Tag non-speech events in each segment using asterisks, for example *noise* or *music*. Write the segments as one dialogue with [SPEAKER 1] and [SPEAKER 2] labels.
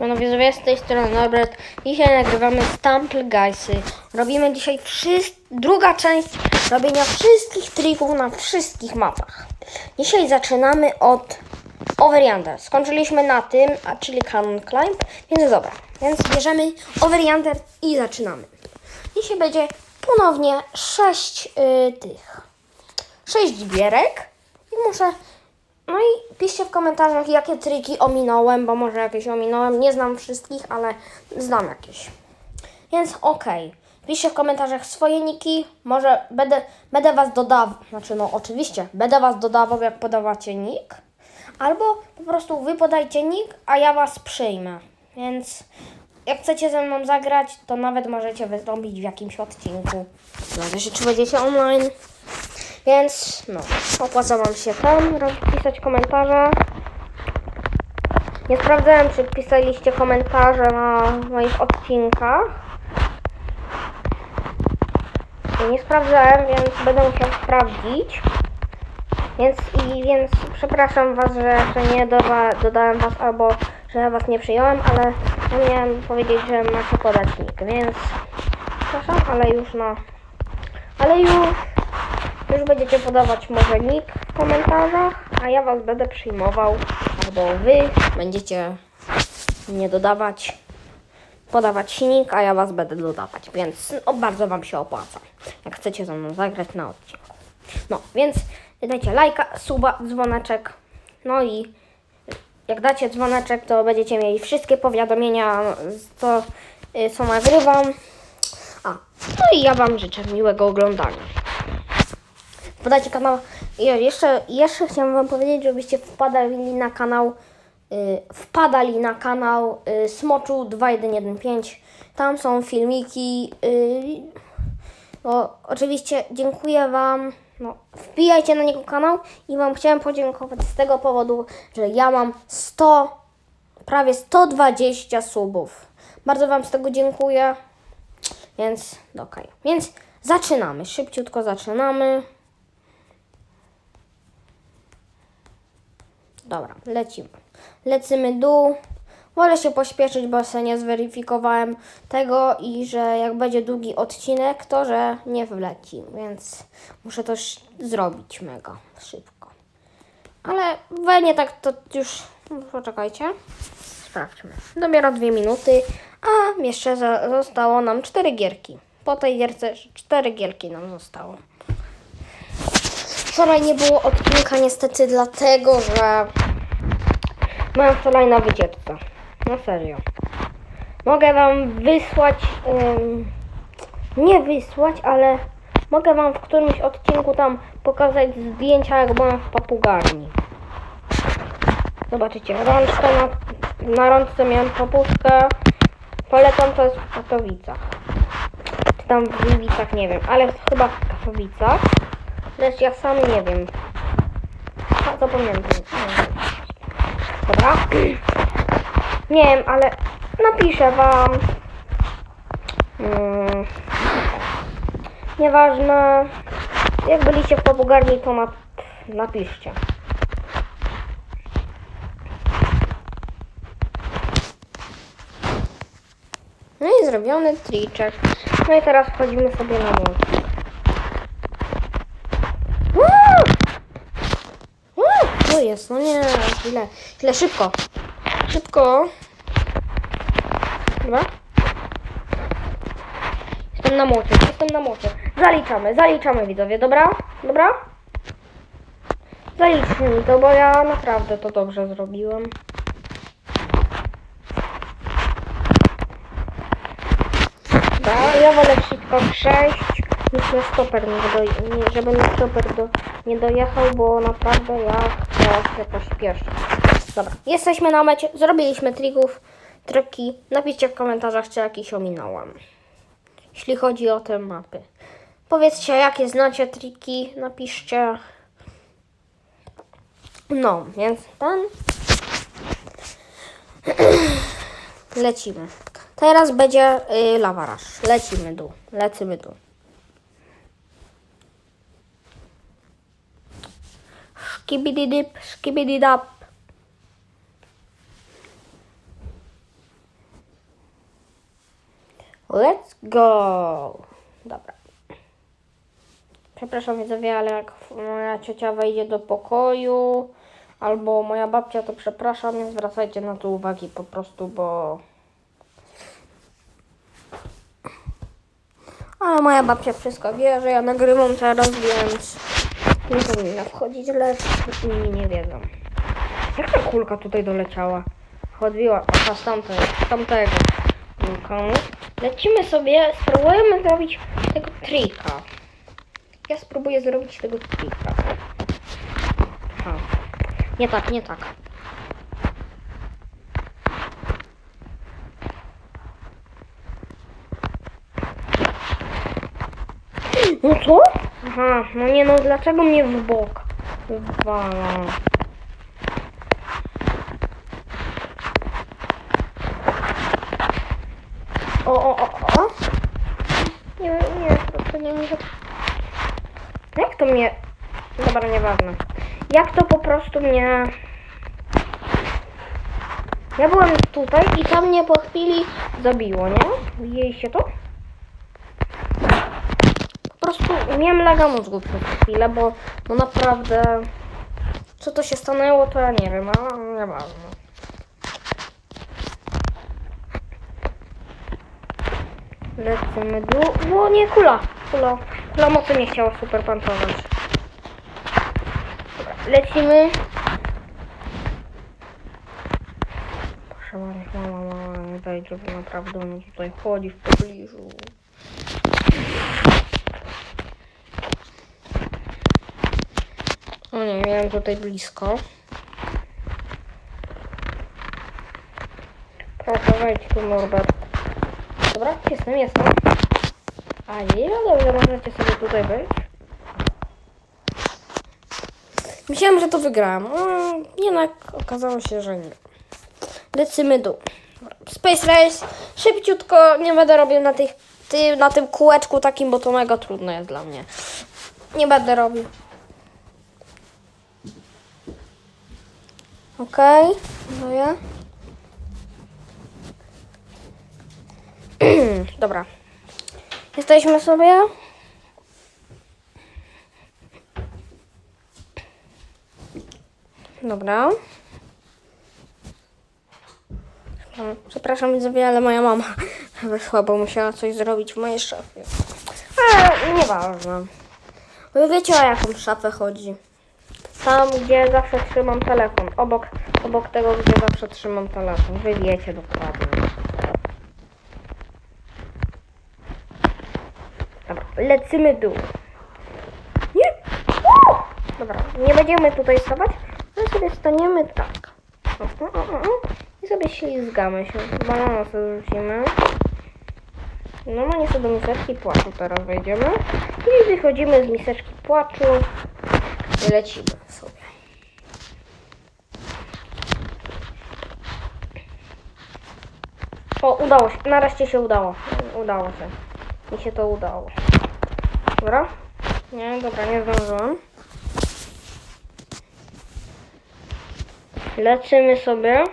[SPEAKER 1] Widzowie, z tej strony Norbert. Dzisiaj nagrywamy Stumple Guysy. Robimy dzisiaj druga część robienia wszystkich trików na wszystkich mapach. Dzisiaj zaczynamy od Over Skończyliśmy na tym, a czyli Cannon Climb, więc dobra. Więc bierzemy Over i zaczynamy. Dzisiaj będzie ponownie sześć y, tych. Sześć gierek i muszę no i piszcie w komentarzach, jakie triki ominąłem, bo może jakieś ominąłem. Nie znam wszystkich, ale znam jakieś. Więc okej. Piszcie w komentarzach swoje niki. Może będę, będę was dodawał. Znaczy, no oczywiście, będę was dodawał, jak podawacie nick. Albo po prostu wy podajcie nick, a ja was przyjmę. Więc jak chcecie ze mną zagrać, to nawet możecie wystąpić w jakimś odcinku. Zależy, czy będziecie online. Więc no, opłaca Wam się tam pisać komentarze. Nie sprawdzałem, czy pisaliście komentarze na moich odcinkach. Nie sprawdzałem, więc będę musiał sprawdzić. Więc i więc przepraszam Was, że, że nie doda, dodałem Was albo że Was nie przyjąłem, ale ja miałem powiedzieć, że macie podać nick, więc przepraszam, ale już no. Ale już już będziecie podawać może nick w komentarzach, a ja was będę przyjmował, albo wy będziecie nie dodawać, podawać nick, a ja was będę dodawać, więc no, bardzo wam się opłaca, jak chcecie ze mną zagrać na odcinku. No, więc dajcie lajka, suba, dzwoneczek, no i jak dacie dzwoneczek, to będziecie mieli wszystkie powiadomienia, co, y, co nagrywam. A, no i ja wam życzę miłego oglądania podajcie kanał. I jeszcze, jeszcze chciałam wam powiedzieć, żebyście wpadali na kanał y, wpadali na kanał y, Smoczu 2115. Tam są filmiki. Y, bo oczywiście dziękuję wam. No, wbijajcie na niego kanał i wam chciałem podziękować z tego powodu, że ja mam 100 prawie 120 subów. Bardzo wam z tego dziękuję. Więc okej. Więc zaczynamy. Szybciutko zaczynamy. Dobra, lecimy. Lecimy dół. Wolę się pośpieszyć, bo sobie nie zweryfikowałem tego i że jak będzie długi odcinek, to że nie wleci, więc muszę to zrobić mega szybko. Ale we nie tak to już... Poczekajcie. Sprawdźmy. Dopiero dwie minuty, a jeszcze zostało nam cztery gierki. Po tej gierce cztery gierki nam zostało. Wczoraj nie było odcinka niestety dlatego, że byłem wczoraj na wycieczce. Na serio. Mogę wam wysłać, ym, nie wysłać, ale mogę wam w którymś odcinku tam pokazać zdjęcia, jak byłem w papugarni. Zobaczycie, rączka na, na rączce miałem papuszkę. Polecam to jest w Katowicach. Czy tam w Gliwicach, nie wiem, ale chyba w Katowicach. Lecz ja sam nie wiem. A, zapomniałem. Dobra. *clears throat* Nie wiem, ale napiszę wam. Hmm. Nieważne. Jak byliście w papugarni, to na, napiszcie. No i zrobiony triczek. No i teraz wchodzimy sobie na most. Co jest? No nie, źle. Źle, szybko. Szybko. Dobra. Jestem na mocy, jestem na mocy. Zaliczamy, zaliczamy widzowie, dobra? Dobra? Zaliczmy mi to, bo ja naprawdę to dobrze zrobiłem. Dobra, ja wolę szybko przejść niż na stoper, nie nie, żeby na stoper do, nie dojechał, bo naprawdę ja chcę się pośpieszyć. Dobra, jesteśmy na mecie, zrobiliśmy trików, triki. Napiszcie w komentarzach, czy jakiś ominąłem. Jeśli chodzi o te mapy. Powiedzcie, jakie znacie triki, napiszcie. No, więc ten. *clears throat* Lecimy. Teraz będzie y. Lecimy dół. Lecimy dół. Skibidi dip, skibidi dap. Let's go! Dobra. Przepraszam widzowie, ale jak moja ciocia wejdzie do pokoju albo moja babcia, to przepraszam, nie zwracajcie na to uwagi po prostu, bo... Ale moja babcia wszystko wie, że ja nagrywam teraz, więc nie powinna wchodzić, lecz inni nie wiedzą. Jak ta kulka tutaj doleciała? Odbiła, a z tamtej, tamtego. Lecimy sobie, spróbujemy zrobić tego trika. Ja spróbuję zrobić tego trika. Aha. Nie tak, nie tak. No co? Aha, no nie no, dlaczego mnie w bok wywala? O, o, o, o. Nie, nie, to, nie może... Jak to mnie... Dobra, nieważne. Jak to po prostu mnie... Ja byłem tutaj i to mnie po chwili zabiło, nie? Widzieliście to? Prostu miałem laga mózgu przez chwilę, bo no naprawdę... Co to się stanęło, to ja nie wiem, ale nieważne. Lecimy dół. O nie, kula. Kula. Kula mocy nie chciała super pantować. Dobra, lecimy. Proszę mama, mama, nie daj, żeby naprawdę on tutaj chodzi w pobliżu. O nie, miałem tutaj blisko. Wejdź tu, Norbert. Dobra, jestem, jestem. A nie, no dobrze, możecie sobie tutaj być. Myślałem, że to wygrałem. Mm, jednak okazało się, że nie. Lecimy dół. Space Race. Szybciutko, nie będę robił na, tych, ty, na tym kółeczku takim, bo to mega trudne jest dla mnie. Nie będę robił. Okej, ja. *clears throat* Dobra. Jesteśmy sobie. Dobra. Przepraszam widzowie, ale moja mama *laughs* wyszła, bo musiała coś zrobić w mojej szafie. Ale nieważne. Wy wiecie o jaką szafę chodzi. Tam, gdzie zawsze trzymam telefon. Obok, obok tego, gdzie zawsze trzymam telefon. Wy wiecie dokładnie. Dobra, lecimy dół. Nie! Dobra, nie będziemy tutaj stawać, ale sobie staniemy tak. I sobie ślizgamy się. Banana sobie rzucimy. Normalnie sobie do miseczki płaczu teraz wejdziemy. I wychodzimy z miseczki płaczu lecimy sobie. O, udało się. Nareszcie się udało. Udało się. Mi się to udało. Dobra? Nie, dobra, nie zdążyłam. Lecimy sobie.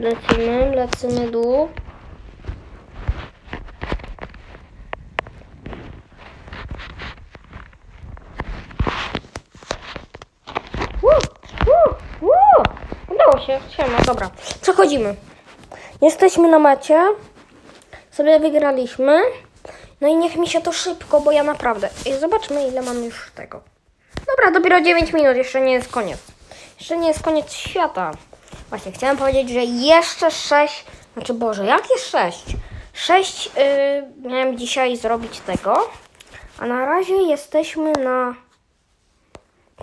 [SPEAKER 1] Lecimy, lecimy dół. Się, siema, dobra. Przechodzimy. Jesteśmy na macie. Sobie wygraliśmy. No i niech mi się to szybko, bo ja naprawdę. I zobaczmy, ile mam już tego. Dobra, dopiero 9 minut, jeszcze nie jest koniec. Jeszcze nie jest koniec świata. Właśnie, chciałem powiedzieć, że jeszcze 6. Znaczy, Boże, jakie 6? 6 yy, miałem dzisiaj zrobić tego. A na razie jesteśmy na.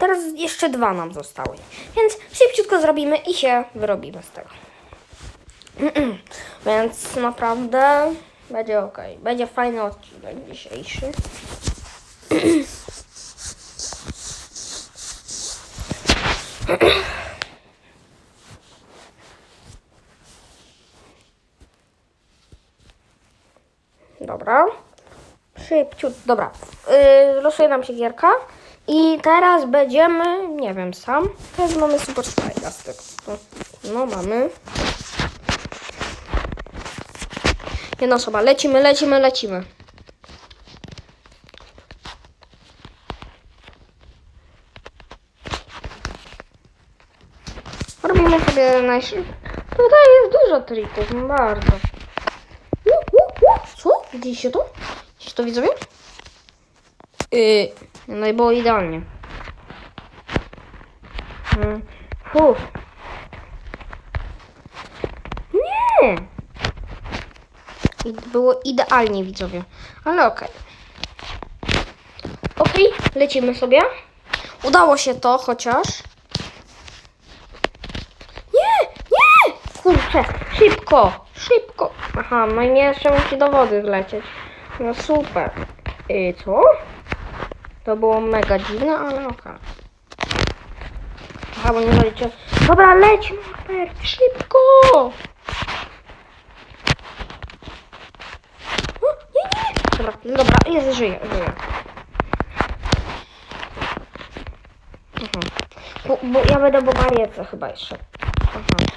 [SPEAKER 1] Teraz jeszcze dwa nam zostały. Więc szybciutko zrobimy i się wyrobimy z tego. *clears throat* Więc naprawdę będzie ok. Będzie fajny odcinek dzisiejszy. *clears throat* Dobra. Szybciut. Dobra. Yy, losuje nam się gierka. I teraz będziemy, nie wiem sam. Teraz mamy Super Spyga z tego. No mamy. Jedna osoba. Lecimy, lecimy, lecimy. Robimy sobie najszybciej. Tutaj jest dużo trików, bardzo. U, u, u. Co? Widzieliście to? Widzicie to widzowie? Yy, no i było idealnie. Mm, Fu. Nie! I było idealnie, widzowie. Ale okej. Okej, lecimy sobie. Udało się to chociaż. Nie! Nie! Kurczę, szybko! Szybko! Aha, no i mnie jeszcze musi do wody wlecieć. No super. I co? To było mega dziwne, ale okej. Aha, bo nie. Dobra, leć, Norbert, szybko! O, nie, nie! Dobra, dobra, jest, żyję, żyję. Mhm. Bo, bo ja będę po barierce chyba jeszcze. Aha.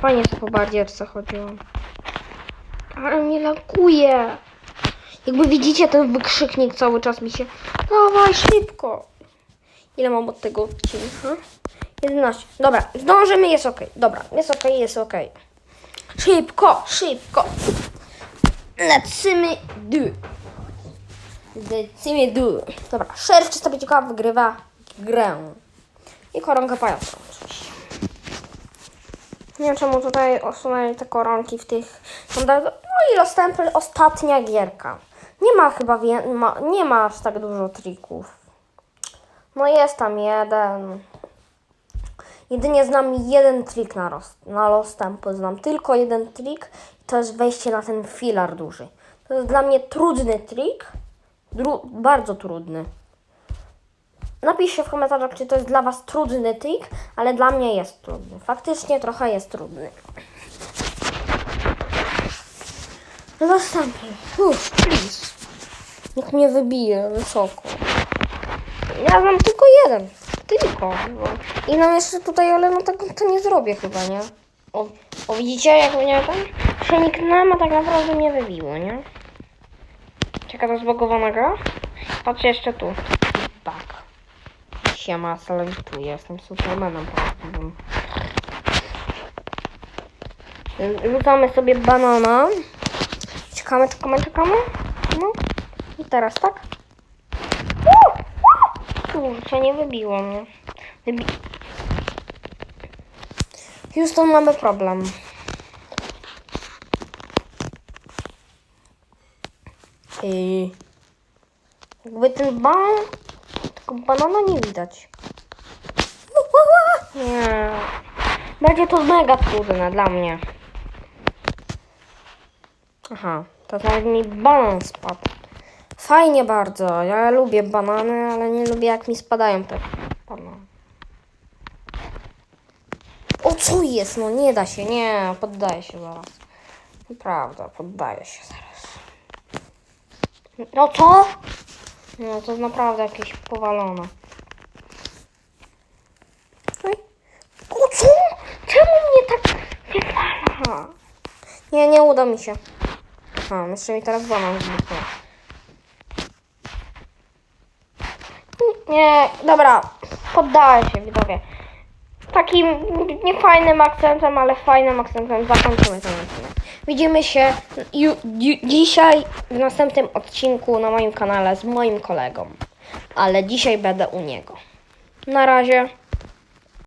[SPEAKER 1] Fajnie, że po barierce chodziłam. Ale mnie lakuje. Jakby widzicie, ten wykrzyknik cały czas mi się... Dawaj, szybko! Ile mam od tego odcinka? 11. Dobra, zdążymy, jest ok. Dobra, jest ok, jest ok. Szybko, szybko. Lecimy du. Lecimy du. Dobra, szerf 305 wygrywa grę. I pajaca oczywiście. Nie wiem czemu tutaj osunęli te koronki w tych. No i Temple, ostatnia gierka. Nie ma chyba, ma, nie ma aż tak dużo trików. No jest tam jeden. Jedynie znam jeden trik na, roz, na Lost Temple. Znam tylko jeden trik. To jest wejście na ten filar duży. To jest dla mnie trudny trik. Dru, bardzo trudny. Napiszcie w komentarzach, czy to jest dla Was trudny trik, ale dla mnie jest trudny. Faktycznie trochę jest trudny. Lost Temple. Uff, please. Niech mnie wybije wysoko. Ja mam tylko jeden. Tylko. I nam jeszcze tutaj, ale no tak to nie zrobię chyba, nie? O, o widzicie, jak mnie tam przeniknęłam, a tak naprawdę mnie wybiło, nie? Ciekawa zbogowana gra? Patrzcie jeszcze tu. Tak. Siema, salewituję. Jestem supermanem prawdziwym. Rzucamy sobie banana. Czekamy, czekamy, czekamy. No. I teraz tak. Kurczę, nie wybiło mnie. Wybi... Houston, mamy problem. I jakby ten banan, tylko banana nie widać. Nie. Będzie to mega trudne dla mnie. Aha, to nawet mi banan spadł. Fajnie bardzo. Ja lubię banany, ale nie lubię jak mi spadają te banany. O co jest? No nie da się, nie, poddaję się zaraz. Prawda, poddaję się zaraz. No co? No to naprawdę jakieś powalone. O co? Czemu mnie tak wywala? Nie, nie uda mi się. A, jeszcze mi teraz banan zniknął. Nie, dobra, poddaję się, widzowie. Takim niefajnym akcentem, ale fajnym akcentem zakończymy ten odcinek. Widzimy się dzisiaj w następnym odcinku na moim kanale z moim kolegą. Ale dzisiaj będę u niego. Na razie.